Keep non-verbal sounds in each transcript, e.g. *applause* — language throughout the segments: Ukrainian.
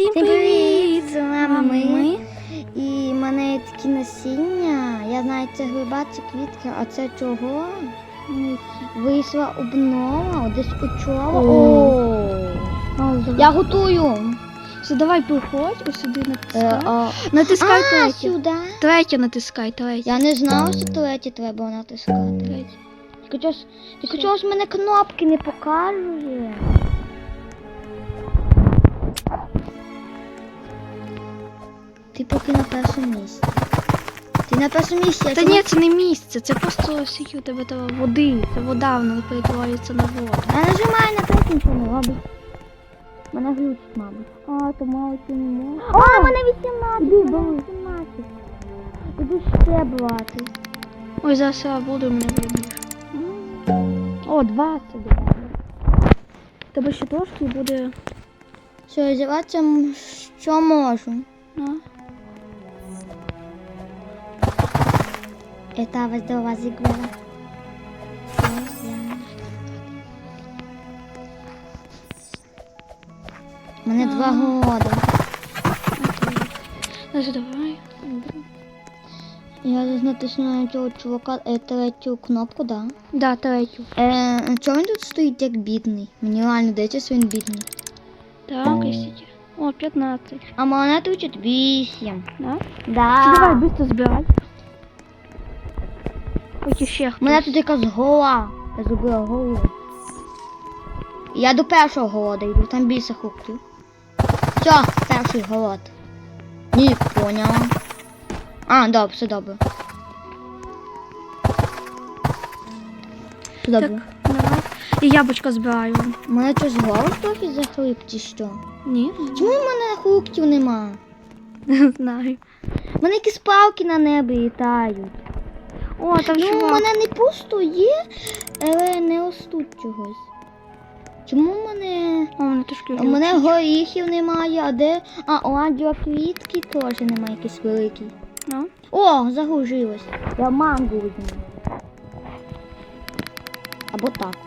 Всім привіт! З вами ми. І в мене є такі насіння. Я знаю, це гриба, це квітки, а це чого? Вийшла обнова, десь учора. О, я готую. Все, давай приходь, ось сюди Е, натискай. а, Натискай а, третє. сюди. Третє натискай, третє. Я не знала, що третє треба натискати. Тільки чогось мене кнопки не показує. Ти поки на першому місці. Ти на першому місці, я Та чому- ні, це не місце, це просто у тебе того води. Це вода, вона перетворюється на воду. Я нажимаю на третій нічого не робить. Мене глючить, мабуть. А, то мабуть і не можу. А, мене 18, Іди, мене бери. 18. Іду ще брати. Ой, зараз я буду мене вибіж. О, 20 добавили. Тебе ще трошки і буде. Що, розвиватися м- що можу. А? До вас игра. Мене два года. Значить, давай. Я зараз натисну на цього чувака е, третю кнопку, да. Да, третю. Е, чого він тут стоїть як бідний? Мені реально здається, що він бідний. Так, стільки. О, 15. А мене тут 8. Да? Да. Давай, швидко збирай. Хоч ще хтось. Мене тут якась гола. Я зробила голу. Я до першого голода йду, там більше фруктів. Все, перший голод. Ні, поняла. А, добре, все добре. Все добре. Так, давай. І яблучко збираю. У мене щось голос трохи захлип чи що? Ні, Чому в мене фруктів нема? не *laughs* знаю. У мене якісь палки на небі літають. О, там Ну, у мене не пусто є, але не ростуть чогось. Чому в мене. О, мене трошки У мене горіхів немає, а де. А, оладіо квітки теж немає якийсь великий. Ну. О, загружилось. Я мангу візьму. Або тако.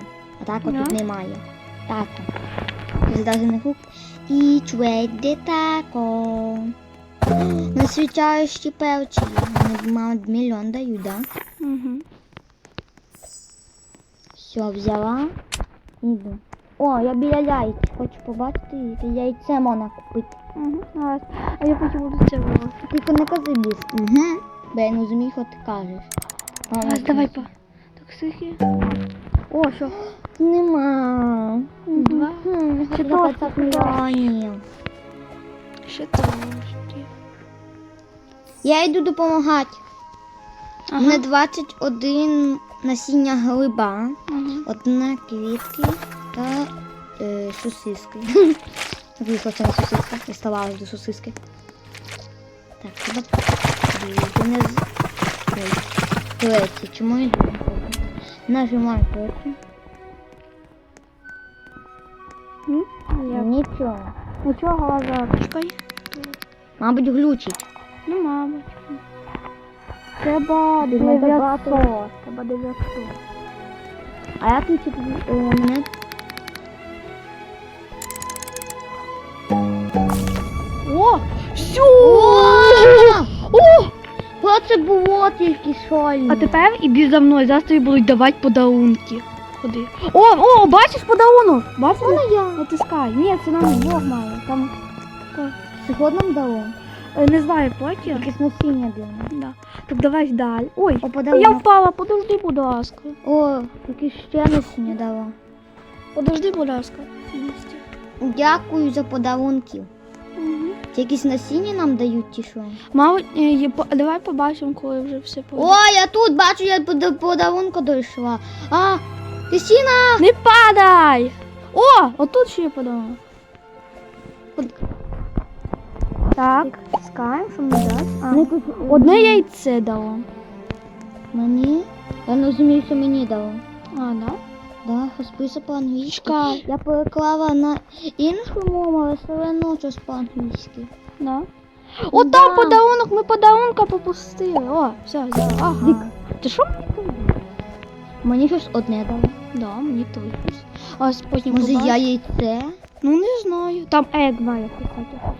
А тако Да? тут немає. Тако. Це навіть не фрукт. І чведе тако. *gasps* Насвічаючі перчі. Вони, мабуть, мільйон дають, да? Угу. Все, взяла. Іду. О, я біля яйць. Хочу побачити, яйце можна купити. Угу. А я потім буду це робити. Тільки не кажи біс. Угу. Бо я не розумію, що ти кажеш. А, Раз, давай па. Так, скільки? О, що? Нема. Два. Ще за трошки 50 мільйонів. Ще трошки. Я йду допомагати. Ага. 21 насіння глиба, Ага. одна квітки та е, сосиски. *laughs* Це сосиска, я ставалась до сосиски. Так, треба не з... Чому я йду? Нажимаю третє. М? Нічого. Нічого. Чекай. Мабуть, глючить. Ну, мабуть. Треба Ти не 900. Треба 900. А я тут е, мене О! Все! О! Що це було тільки щойно? А тепер іди за мною, зараз тобі будуть давати подарунки. Ходи. О, о, бачиш подарунок? Бачиш? Вона я. Натискай. Ні, це нам двох має. Там Сьогодні нам дало. Е, не знаю. Якесь насіння дало. Да. Так давай далі. Ой, О, я впала, подожди, будь ласка. О, якесь ще насіння дало. Подожди, будь ласка. Дякую за подарунки. Це якісь насіння нам дають ті що? Мабуть, е, давай побачимо, коли вже все буде. О, я тут бачу, я до подарунку дійшла. А, Кристина! Не падай! О, отут ще є подарунок. Так, скаємо, що мені дасть. А. Не Одне яйце дало. Мені? Я не розумію, що мені дало. А, да? Да, розписа по-англійськи. Чекай. Я переклала на іншу мову, але все одно щось по-англійськи. Да. О, там подарунок, ми подарунка попустили. О, все, взяла. Ага. Ти що мені там? Мені щось одне дало. Да, мені точно. А с- потім Може, я яйце? Ну не знаю. Там Ек має писати.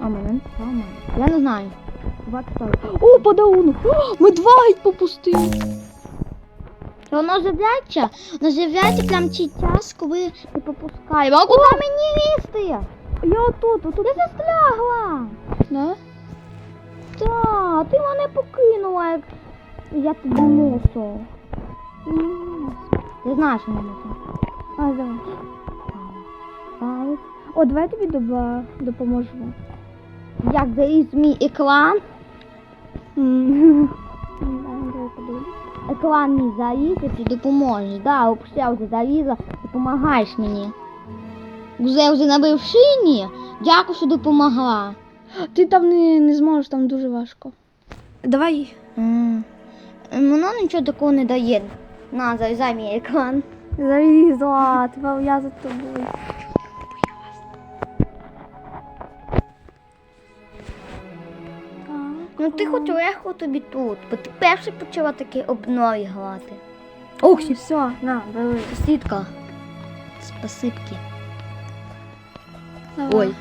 А мене мене. Я не знаю. О, подарунок! О, ми два геть попустили. Воно з'являється, воно з'являється прям ці час, коли ти попускаєш. А куди мені лізти? Я отут, отут. Я застрягла. Да? Так, ти мене покинула, як я тобі мусор. Ти знаєш, що не мусор. А, давай. О, давай я тобі допоможу. Як заліз мій подивлюсь. Екран мій заліз, і ти допоможеш. Да, опустя вже залізла, допомагаєш мені. Вже вже на вершині. Дякую, що допомогла. Ти там не, не зможеш, там дуже важко. Давай. М. Воно нічого такого не дає. На, залізай мій екран. Залізла, тебе я за тобою. Ну ти хоч легко тобі тут, бо ти перший почала таки обнові грати. Ох, все, на, бери. Сітка. Спасибки. Давай. Ой.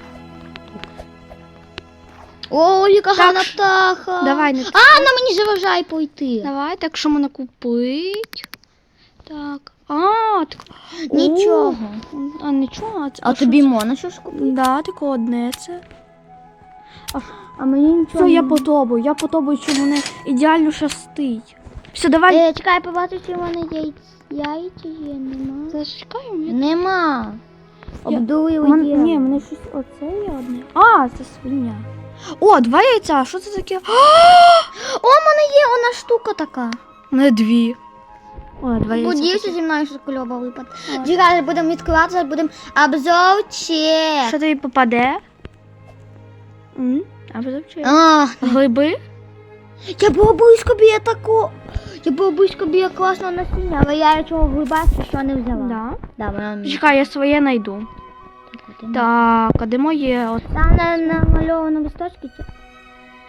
Ой, яка Так, гарна птаха. Давай, не А, на мені заважає пойти. Давай, так що можна купить? Так. А, так. Нічого. О, А нічого, а, це, А що тобі це? можна щось купити? Да, таке одне це. А мені нічого. Все, я подобаю, я подобаю, що мене ідеально щастить. Все, давай. Е, чекай, побачу, чи в мене яйця. Яйця є, нема. Зачекаємо. я- Нема. Обдурили Мен- є. Ні, мене щось оце є одне. А, це свиня. О, два яйця, що це таке? *gasps* О, в мене є одна штука така. У мене дві. О, два яйця. Подівся зі мною, що кульова випад. Ой. Чекай, будемо відкривати, зараз будемо обзорчик. Що тобі попаде? М? А ви завчили? А, Гриби? я була близько біля тако. Я була близько біля класного насіння, але я чого глиба, що не взяла. Да. Да, вона мені. Чекай, я своє знайду. Так. А де моє? От. Там на, намальовано листочки. чи-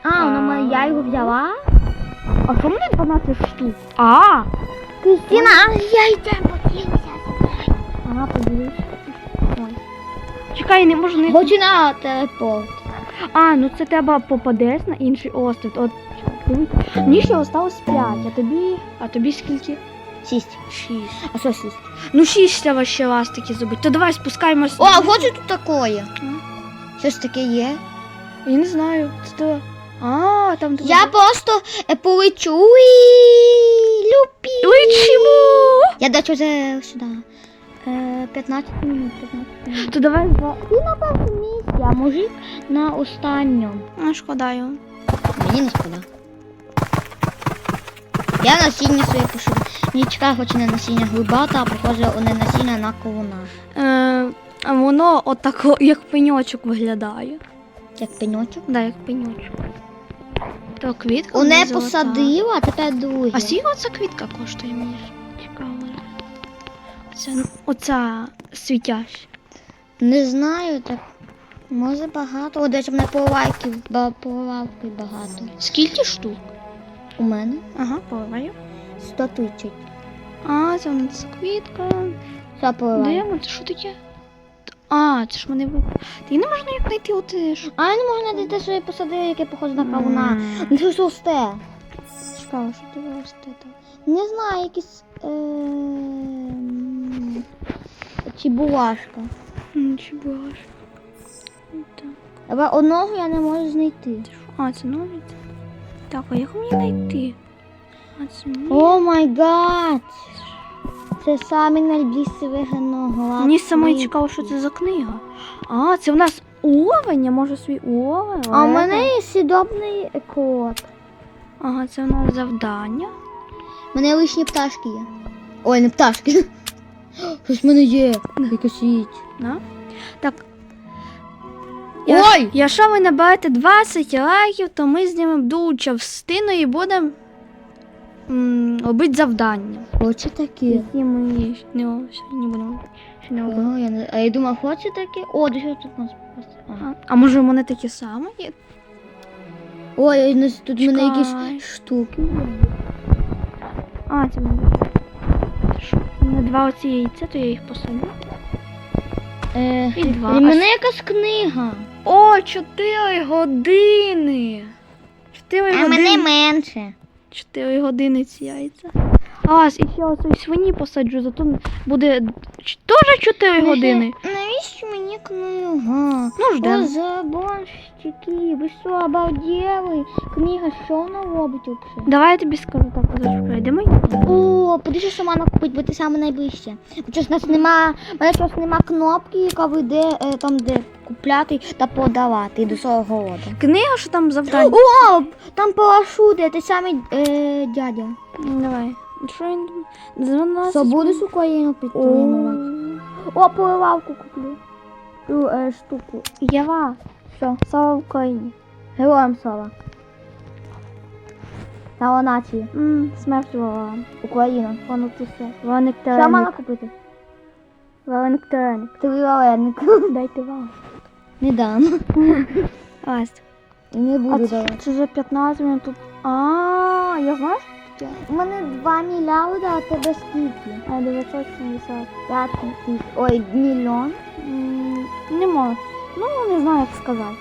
А, вона А. моя, я його взяла. А що мене 12 штук? А! Кристина, а я йдемо поділися. Ага, подивись. Чекай, не можу не. Хочу на телепорт. А, ну це треба попадеш на інший острів. От. Мені ще осталось 5, а тобі. А тобі скільки? Сість. 6. А що сість? Ну 6 треба ще раз таки зробити. То давай спускаємось. О, а хочу тут такое. Щось таке є. Я не знаю. Це то. А, там тут. Я просто е, полечу і люпі. Лечимо! Я дачу вже сюди. Е, 15 минут, 15 минут. То давай два. Ти на першому місці, а мужик на останньому. А, шкода його. Мені не шкода. Я насіння своє пишу. Мені чекає, хоч не насіння глибата, а похоже, не насіння на ковуна. Е, а воно отако, як пеньочок виглядає. Як пеньочок. Да, як пеньочок. То квітка. Вона посадила, а тепер друге. А скільки оця квітка коштує мені? Цікаво. Оця, оця світяща. Не знаю, так. Може багато. О, речі, в мене поливайків, ба- поливалки багато. Скільки штук? У мене Ага, поливаю. 130. А, це вона ця квітка. Що поливаю? Де ми? Це що таке? А, це ж мене випало. Ти не можна як знайти оте ж. А я не можу знайти те, що я посадила, яке похоже на кавуна. М. Ну що ж росте? Цікаво, що ти росте там. Не знаю, якісь. Е... М, Чи баш? Так. Але одного я не можу знайти. А, це ножиці. Так, а як мені знайти? А це. О май гад! Це саме найбільше вигнаного Мені саме цікаво, що це за книга. А, це в нас уровень, я можу свій уровень. А у мене є сідобний кот. Ага, це в нас завдання. У мене лишні пташки є. Ой, не пташки. Щось в мене є. Якась їдь. Так. Я, Ой! Якщо ви наберете 20 лайків, то ми знімемо дуже частину і будемо робити завдання. Хоче таке. Які ми не, сьогодні будемо. ще не. О, я не... А я думав, хоче таке? О, до чого тут у нас. А, а може вони такі самі є? Ой, у нас тут в мене якісь штуки. А, це мене. Мене два оці яйця, то я їх посадю. Е, І два. і мене якась книга. О, 4 години. 4 години. менше. 4 години ці яйця. А, і ще оцей свині посаджу, зато буде теж 4 години. Навіщо мені книга? Ну, ждем. Заборщики, ви що, обалдели? Книга, що вона робить взагалі? Давай я тобі скажу так, зачекай, де? О, подивися, що мама купить, бо ти саме найближче. Бо нас нема, мене щось нема кнопки, яка веде е, там, де купляти та продавати до свого голоду. Книга, що там завдання? О, там парашути, ти самий е, дядя. Давай. Що він там? 12 Що будеш Україну О, підтримувати? О, поливалку куплю. Ту е, штуку. Єва. Що? Слава Україні. Героям слава. Слава нації. М, Смерть ворогам. Україна. Воно це все. Ваник Що мала купити? Ваник тереник. Три вареник. Дайте вам. Не дам. *laughs* Ась. Не буду давати. це за 15 минут тут. А, я таке? У мене 2 мільярди, а тебе скільки? А, 970. 5 тисяч. Ой, мільйон. Не можу. Ну, не знаю, як сказати.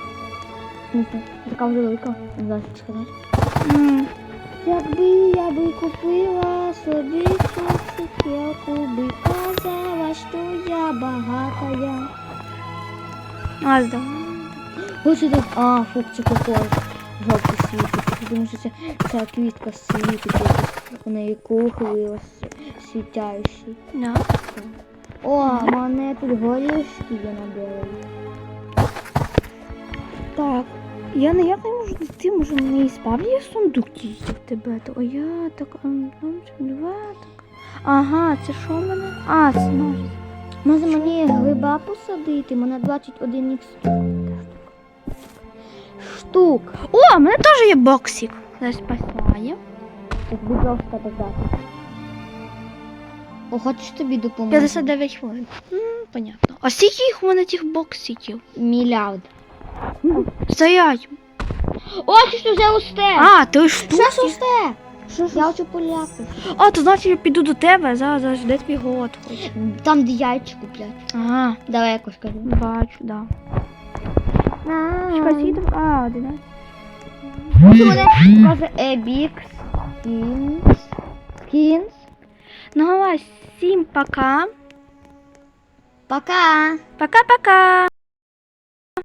Така вже велика. Не знаю, що сказати. Якби я би купила собі цукерку, би казала, що я багатая. Ась, да. Ось це, а, фук, це кокос. Жовтий світить. Тому що це, ця квітка світить, у неї круглий, ось світяючий. Да. О, мене тут горішки є на дереві. Так. Я ніяк не можу знайти, може в неї справді є сундук тільки в тебе. То я так, ем, ну, два так. Ага, це що в мене? А, це ножиці. Може мені гриба посадити? Мене 21 ікс штук. О, в мене теж є боксик. Зараз спасаю. Так, будь ласка, додати. О, хочеш тобі допомогти? 59 хвилин. М, понятно. А скільки їх у мене тих боксиків? Мільярд. Стоять. О, ти що вже росте? А, штуки. Що росте? Що, Я хочу поляку. А, то значить я піду до тебе, зараз, зараз де твій голод хоч. Там, де яйця куплять. Ага, Давай якось кажу. бачу, да. Скільки? А, 11. Що мене каже Ебікс, Скінс, Скінс. Ну, давай, всім пока. Пока. Пока-пока.